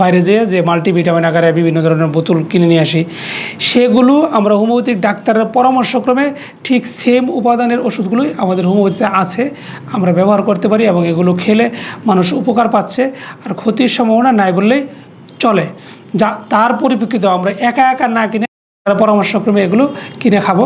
বাইরে যেয়ে যে মাল্টিভিটামিন আকারে বিভিন্ন ধরনের বোতল কিনে নিয়ে আসি, সেগুলো আমরা হোমিওপ্যাথিক ডাক্তারের পরামর্শক্রমে ঠিক সেম উপাদানের ওষুধগুলোই আমাদের হোমিওপ্যাথিতে আছে, আমরা ব্যবহার করতে পারি এবং এগুলো খেলে মানুষ উপকার পাচ্ছে আর ক্ষতির সম্ভাবনা নাই বললেই চলে। যা, তার পরিপ্রেক্ষিতে আমরা একা একা না কিনে পরামর্শক্রমে এগুলো কিনে খাব।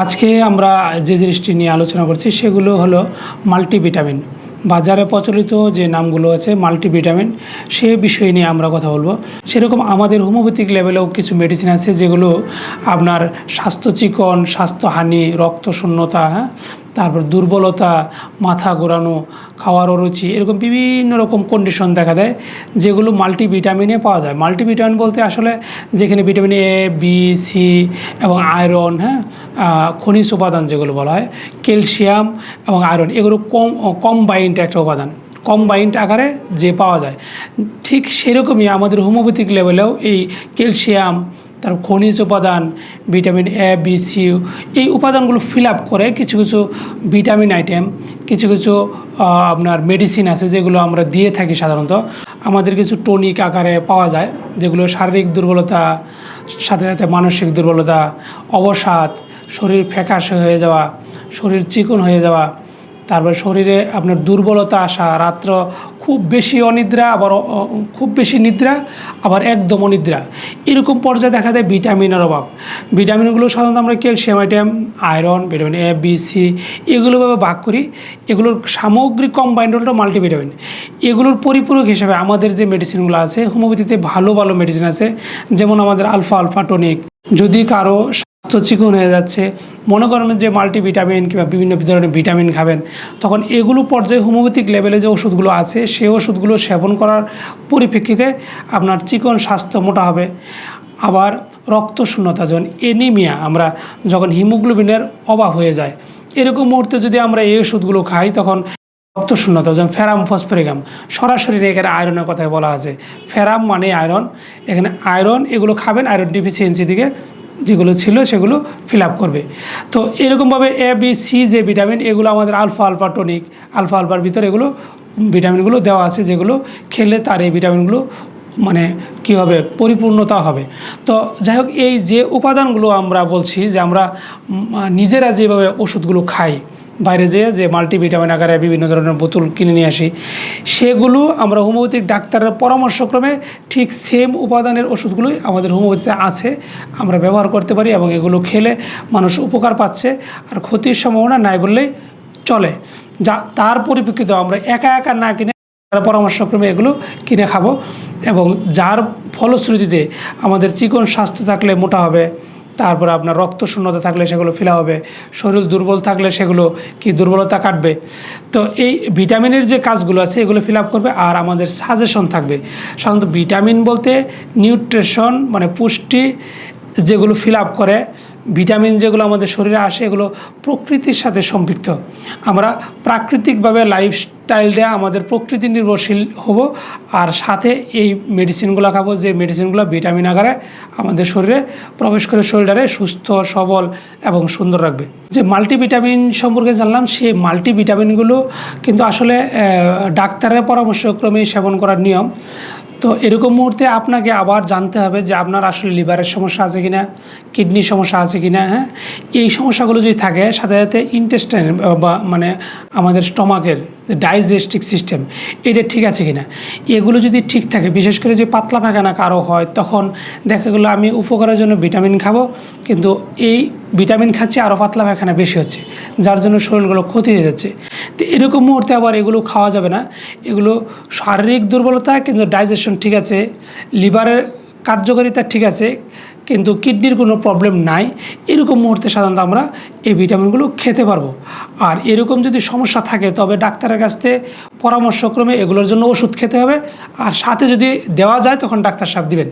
আজকে আমরা যে জিনিসটি নিয়ে আলোচনা করছি সেগুলো হলো মাল্টিভিটামিন। বাজারে প্রচলিত যে নামগুলো আছে মাল্টিভিটামিন, সে বিষয় নিয়ে আমরা কথা বলব। সেরকম আমাদের হোমিওপ্যাথিক লেভেলেও কিছু মেডিসিন আছে যেগুলো আপনার স্বাস্থ্য চিকন স্বাস্থ্যহানি রক্ত শূন্যতা হ্যাঁ? তারপর দুর্বলতা, মাথা ঘোরানো, খাওয়ার অরুচি, এরকম বিভিন্ন রকম কন্ডিশন দেখা দেয়, যেগুলো মাল্টিভিটামিনে পাওয়া যায়। মাল্টিভিটামিন বলতে আসলে যেখানে ভিটামিন এ বি সি এবং আয়রন হ্যাঁ খনিজ উপাদান যেগুলো বলা হয় ক্যালসিয়াম এবং আয়রন এগুলো কম কম্বাইন্ড একটা উপাদান। কম্বাইন্ড আকারে যে পাওয়া যায়। ঠিক সেরকমই আমাদের হোমিওপ্যাথিক লেভেলেও এই ক্যালসিয়াম তার খনিজ উপাদান, ভিটামিন এ বি সি এই উপাদানগুলো ফিল আপ করে কিছু কিছু ভিটামিন আইটেম কিছু কিছু আপনার মেডিসিন আছে যেগুলো আমরা দিয়ে থাকি সাধারণত। আমাদের কিছু টনিক আকারে পাওয়া যায়, যেগুলো শারীরিক দুর্বলতা, সাথে সাথে মানসিক দুর্বলতা, অবসাদ, শরীর ফ্যাকাশে হয়ে যাওয়া, শরীর চিকন হয়ে যাওয়া তারপর শরীরে আপনার দুর্বলতা আসা, রাত্র খুব বেশি অনিদ্রা, আবার খুব বেশি নিদ্রা, আবার একদম অনিদ্রা। এরকম পর্যায়ে দেখা যায় ভিটামিনের অভাব। ভিটামিনগুলো সাধারণত আমরা calcium item, iron, vitamin A, B, C এগুলোভাবে ভাগ করি। এগুলোর সামগ্রিক কম্বাইন্ড হলো মাল্টিভিটামিন এগুলোর পরিপূরক হিসেবে আমাদের যে মেডিসিনগুলো আছে হোমিওপ্যাথিতে ভালো ভালো মেডিসিন আছে, যেমন আমাদের আলফা আলফা টনিক যদি কারও স্বাস্থ্য চিকন হয়ে যাচ্ছে। মনে করেন যে মাল্টিভিটামিন কিংবা বিভিন্ন ধরনের ভিটামিন খাবেন, তখন এগুলো পর্যায়ে হোমিওপ্যাথিক লেভেলে যে ওষুধগুলো আছে, সেই ওষুধগুলো সেবন করার পরিপ্রেক্ষিতে আপনার চিকন স্বাস্থ্য মোটা হবে। আবার রক্ত শূন্যতা যেমন এনিমিয়া আমরা যখন হিমোগ্লোবিনের অভাব হয়ে যায়, এরকম মুহূর্তে যদি আমরা এই ওষুধগুলো খাই, তখন রক্ত শূন্যতা যেমন ফেরাম ফসফরিকাম সরাসরি এখানে আয়রনের কথায় বলা আছে। ফেরাম মানে আয়রন এখানে আয়রন এগুলো খাবেন আয়রন ডিফিসিয়েন্সি দিকে যেগুলো ছিল সেগুলো ফিল আপ করবে। তো এরকমভাবে এ বি সি যে ভিটামিন এগুলো আমাদের আলফা আলফা টনিক আলফা আলফার ভিতরে এগুলো ভিটামিনগুলো দেওয়া আছে যেগুলো খেলে তার এই ভিটামিনগুলো মানে কি হবে? পরিপূর্ণতা হবে। তো যাই হোক, এই যে উপাদানগুলো আমরা বলছি যে আমরা নিজেরা যেভাবে ওষুধগুলো খাই বাইরে যেয়ে যে মাল্টিভিটামিন আকারে বিভিন্ন ধরনের বোতল কিনে নিয়ে আসি, সেগুলো আমরা হোমিওপ্যাথিক ডাক্তারের পরামর্শক্রমে ঠিক সেম উপাদানের ওষুধগুলোই আমাদের হোমিওপ্যাথিতে আছে, আমরা ব্যবহার করতে পারি এবং এগুলো খেলে মানুষ উপকার পাচ্ছে আর ক্ষতির সম্ভাবনা নাই বললেই চলে। যা, তার পরিপ্রেক্ষিতে আমরা একা একা না কিনে পরামর্শক্রমে এগুলো কিনে খাব এবং যার ফলশ্রুতিতে আমাদের চিকন স্বাস্থ্য থাকলে মোটা হবে তারপরে আপনার রক্ত শূন্যতা থাকলে সেগুলো ফেলা হবে, শরীর দুর্বল থাকলে সেগুলো কি দুর্বলতা কাটবে? তো এই ভিটামিনের যে কাজগুলো আছে, এগুলো ফিল আপ করবে আর আমাদের সাজেশন থাকবে। সাধারণত ভিটামিন বলতে নিউট্রেশন মানে পুষ্টি যেগুলো ফিল আপ করে ভিটামিন যেগুলো আমাদের শরীরে আসে, এগুলো প্রকৃতির সাথে সম্পৃক্ত। আমরা প্রাকৃতিকভাবে লাইফস্টাইলটা আমাদের প্রকৃতি নির্ভরশীল হব, আর সাথে এই মেডিসিনগুলো খাব, যে মেডিসিনগুলো ভিটামিন আকারে আমাদের শরীরে প্রবেশ করে শরীরটারে সুস্থ, সবল এবং সুন্দর রাখবে। যে মাল্টিভিটামিন সম্পর্কে জানলাম সেই মাল্টিভিটামিনগুলো কিন্তু আসলে ডাক্তারের পরামর্শক্রমে সেবন করার নিয়ম। তো এরকম মুহূর্তে আপনাকে আবার জানতে হবে যে আপনার আসলে লিভারের সমস্যা আছে কিনা কিডনির সমস্যা আছে কিনা হ্যাঁ? এই সমস্যাগুলো যদি থাকে, সাথে সাথে ইন্টেস্টাইন বা মানে আমাদের স্টমাকের ডাইজেস্টিক সিস্টেম এটা ঠিক আছে কিনা? এগুলো যদি ঠিক থাকে, বিশেষ করে যে পাতলা পায়খানা কারও হয়, তখন দেখা গেলো আমি উপকারের জন্য ভিটামিন খাব, কিন্তু এই ভিটামিন খাচ্ছি আরও পাতলা পায়খানা বেশি হচ্ছে, যার জন্য শরীরগুলো ক্ষতি হয়ে যাচ্ছে। তো এরকম মুহূর্তে আবার এগুলো খাওয়া যাবে না। এগুলো শারীরিক দুর্বলতা, কিন্তু ডাইজেশন ঠিক আছে লিভারের কার্যকারিতা ঠিক আছে, কিন্তু কিডনির কোনো প্রবলেম নাই। এরকম মুহূর্তে সাধারণত আমরা এই ভিটামিনগুলো খেতে পারব। আর এরকম যদি সমস্যা থাকে, তবে ডাক্তারের কাছ থেকে পরামর্শক্রমে এগুলোর জন্য ওষুধ খেতে হবে। আর সাথে যদি দেওয়া যায়, তখন ডাক্তার সাহেব দিবেন।